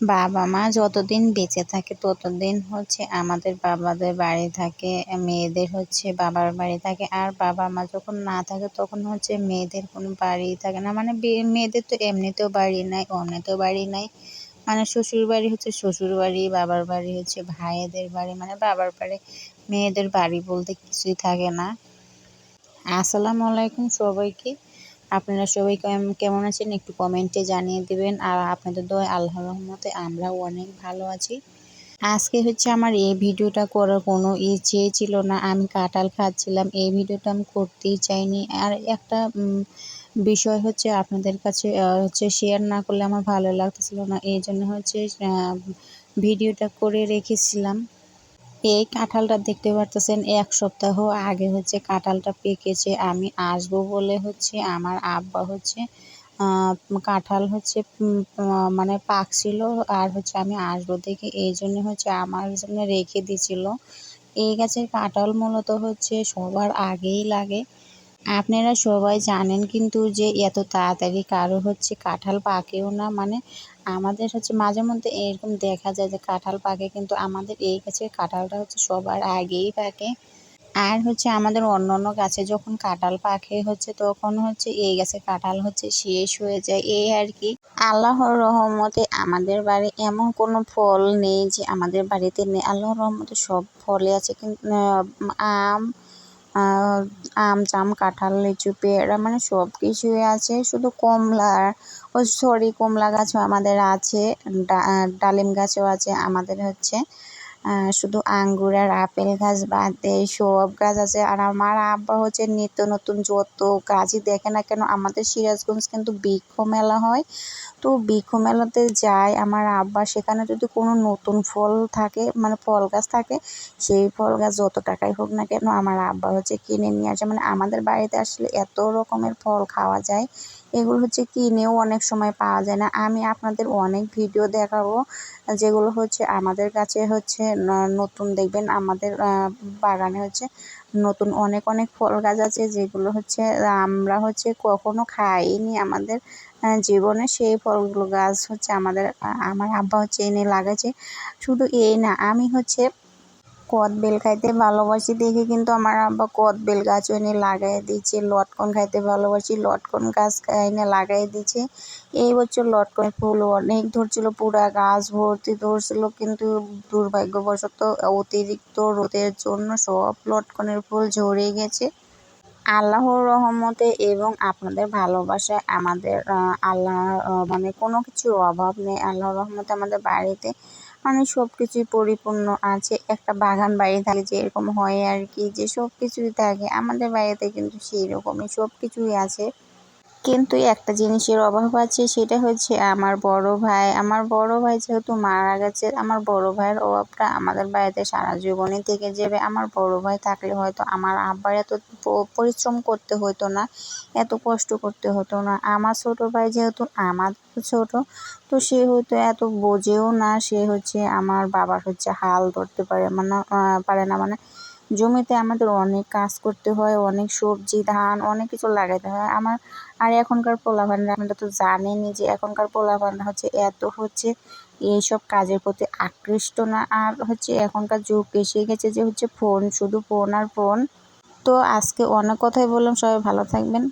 বাবা মা যতদিন বেঁচে থাকে ততদিন হচ্ছে আমাদের বাবাদের বাড়ি থাকে, মেয়েদের হচ্ছে বাবার বাড়ি থাকে। আর বাবা মা যখন না থাকে তখন হচ্ছে মেয়েদের কোনো বাড়ি থাকে না। মানে মেয়েদের তো এমনিতেও বাড়ি নাই, অমনিতেও বাড়ি নাই। মানে শ্বশুর বাড়ি হচ্ছে শ্বশুর বাড়ি, বাবার বাড়ি হচ্ছে ভাইয়েদের বাড়ি। মানে বাবার বাড়ি মেয়েদের বাড়ি বলতে কিছুই থাকে না। আসসালামু আলাইকুম সবাইকে। আপনারা সবাই কেমন আছেন? একটু কমেন্টে জানিয়ে দেবেন। আর আপনাদের দয় আল্লাহর রহমতে আমরাও অনেক ভালো আছি। আজকে হচ্ছে আমার এই ভিডিওটা করার কোনো ইচ্ছে ছিল না। আমি কাঁঠাল খাচ্ছিলাম। এই ভিডিওটা আমি করতেই চাইনি। আর একটা বিষয় হচ্ছে আপনাদের কাছে হচ্ছে শেয়ার না করলে আমার ভালো লাগতেছিল না। এই জন্য হচ্ছে ভিডিওটা করে রেখেছিলাম। এই কাঁঠালটা দেখতে পারতেছেন, এক সপ্তাহ আগে হচ্ছে কাঁঠালটা পেকেছে। আমি আসব বলে হচ্ছে আমার আব্বা হচ্ছে কাঁঠাল হচ্ছে মানে পাকছিল আর হচ্ছে আমি আসব দেখে এই জন্য হচ্ছে আমার জন্য রেখে দিছিল। এই গাছের কাঁঠাল মূলত হচ্ছে সবার আগেই লাগে। আপনারা সবাই জানেন কিন্তু যে এত তাড়াতাড়ি কারও হচ্ছে কাঁঠাল পাকেও না মানে আমাদের হচ্ছে মাঝে মধ্যে এরকম দেখা যায় যে কাঁঠাল পাকে, কিন্তু আমাদের এই গাছের কাঁঠালটা হচ্ছে সবার আগেই পাকে। আর হচ্ছে আমাদের অন্য অন্য গাছে যখন কাঁঠাল পাকে হচ্ছে, তখন হচ্ছে এই গাছে কাঁঠাল হচ্ছে শেষ হয়ে যায়। এই আর কি। আল্লাহর রহমতে আমাদের বাড়ি এমন কোনো ফল নেই যে আমাদের বাড়িতে নেই। আল্লাহর রহমতে সব ফলে আছে, কিন্তু আম আম, জাম, কাঁঠাল, লিচু, পেয়ারা মানে সব কিছুই আছে। শুধু কমলা ও সরি কমলা গাছও আমাদের আছে, ডা ডালিম গাছও আছে আমাদের হচ্ছে। শুধু আঙ্গুর আর আপেল গাছ বাদে সব গাছ আছে। আর আমার আব্বা হচ্ছে নিত্য নতুন যত গাছই দেখে না কেন, আমাদের সিরাজগঞ্জ কিন্তু বৃক্ষ মেলা হয়। তো বৃক্ষ মেলাতে যায় আমার আব্বা, সেখানে যদি কোনো নতুন ফল থাকে মানে ফল গাছ থাকে, সেই ফল গাছ যত টাকাই হোক না কেন, আমার আব্বা হচ্ছে কিনে নিয়ে আসে। মানে আমাদের বাড়িতে আসলে এত রকমের ফল খাওয়া যায়। এগুলো হচ্ছে কিনেও অনেক সময় পাওয়া যায় না। আমি আপনাদের অনেক ভিডিও দেখাবো, যেগুলো হচ্ছে আমাদের কাছে হচ্ছে নতুন দেখবেন, আমাদের বাগানে হচ্ছে নতুন অনেক অনেক ফল গাছ আছে, যেগুলো হচ্ছে আমরা হচ্ছে কখনো খাইনি আমাদের জীবনে। সেই ফলগুলো গাছ হচ্ছে আমাদের, আমার আব্বা হচ্ছে এনে লাগাইছে। শুধু এই না, আমি হচ্ছে কদ বেল খাইতে ভালোবাসি দেখে কিন্তু আমার আব্বা কদ বেল গাছও এনে লাগাই দিচ্ছে লটকন খাইতে ভালোবাসি, লটকন গাছ এনে লাগাই দিচ্ছে এই বছর লটকনের ফুল অনেক ধরছিল, পুরা গাছ ভর্তি ধরছিল, কিন্তু দুর্ভাগ্যবশত অতিরিক্ত রোদের জন্য সব লটকনের ফুল ঝরে গেছে। আল্লাহর রহমতে এবং আপনাদের ভালোবাসায় আমাদের আল্লাহ মানে কোনো কিছুর অভাব নেই। আল্লাহর রহমতে আমাদের বাড়িতে মানে সব কিছুই পরিপূর্ণ আছে। একটা বাগান বাড়ি থাকে যেরকম হয় আর কি, যে সব কিছুই থাকে। আমাদের বাড়িতে কিন্তু সেই রকমই সব কিছুই আছে। কিন্তু একটা জিনিসের অভাব আছে, সেটা হচ্ছে আমার বড় ভাই। আমার বড় ভাই যেহেতু মারা গেছে, আমার বড় ভাইয়ের অভাবটা আমাদের বাড়িতে সারা জীবনই থেকে যাবে। আমার বড় ভাই থাকলে হয়তো আমার আব্বার এত পরিশ্রম করতে হতো না, এত কষ্ট করতে হতো না। আমার ছোট ভাই যেহেতু আমার ছোট, তো সে হয়তো এত বোঝেও না, সে হচ্ছে আমার বাবার হচ্ছে হাল ধরতে পারে মানে পারে না। মানে জমিতে আমাদের অনেক কাজ করতে হয়, অনেক সবজি, ধান, অনেক কিছু লাগাতে হয়। আমার, আর এখনকার পোলা পোলাপানরা আপনারা তো জানেনই যে এখনকার পোলা পোলাপানরা হচ্ছে এত হচ্ছে এইসব কাজের প্রতি আকৃষ্ট না। আর হচ্ছে এখনকার যুগ এসে গেছে যে হচ্ছে ফোন, শুধু ফোন আর ফোন। তো আজকে অনেক কথাই বললাম, সবাই ভালো থাকবেন।